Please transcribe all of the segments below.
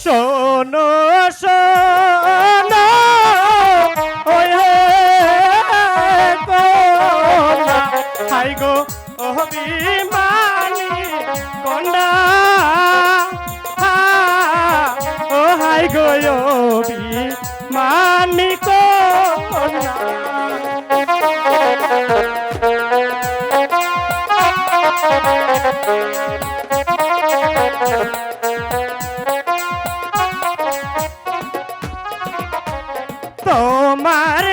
শোনো শোনো ওই হে কোনা হাই গো অভিমানী কন্যা। হা, ও হাই গো অভিমানী কন্যা। তোমার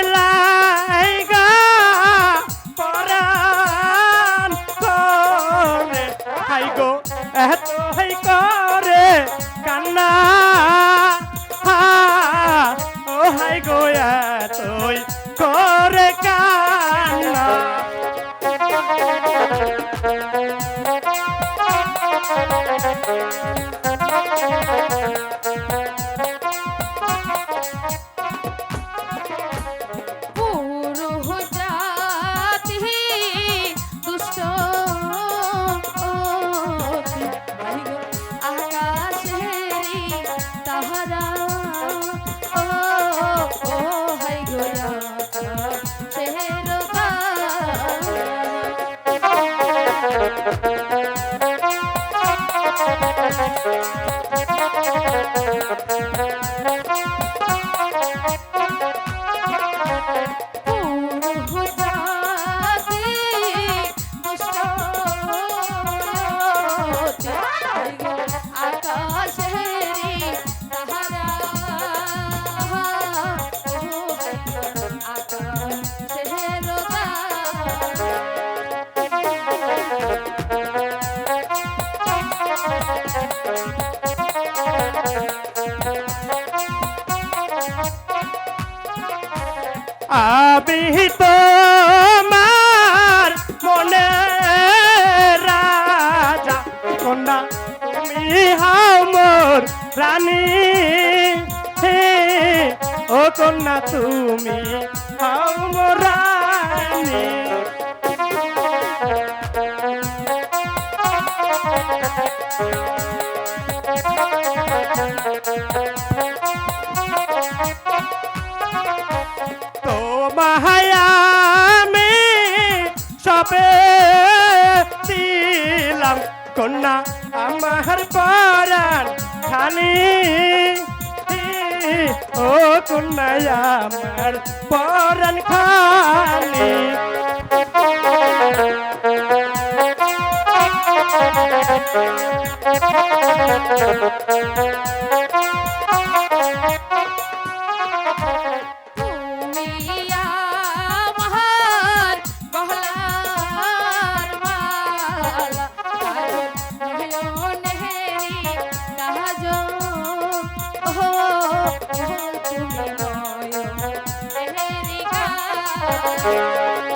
আমি তোমার মনে রাজা। কন্যা, তুমি হাও মোর রানী। ও কন্যা, তুমি হাও মোর রানী। কন্যা আমার পরাণ খানি ও কন্যা আমার পরাণ খালি। কাজল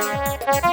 Música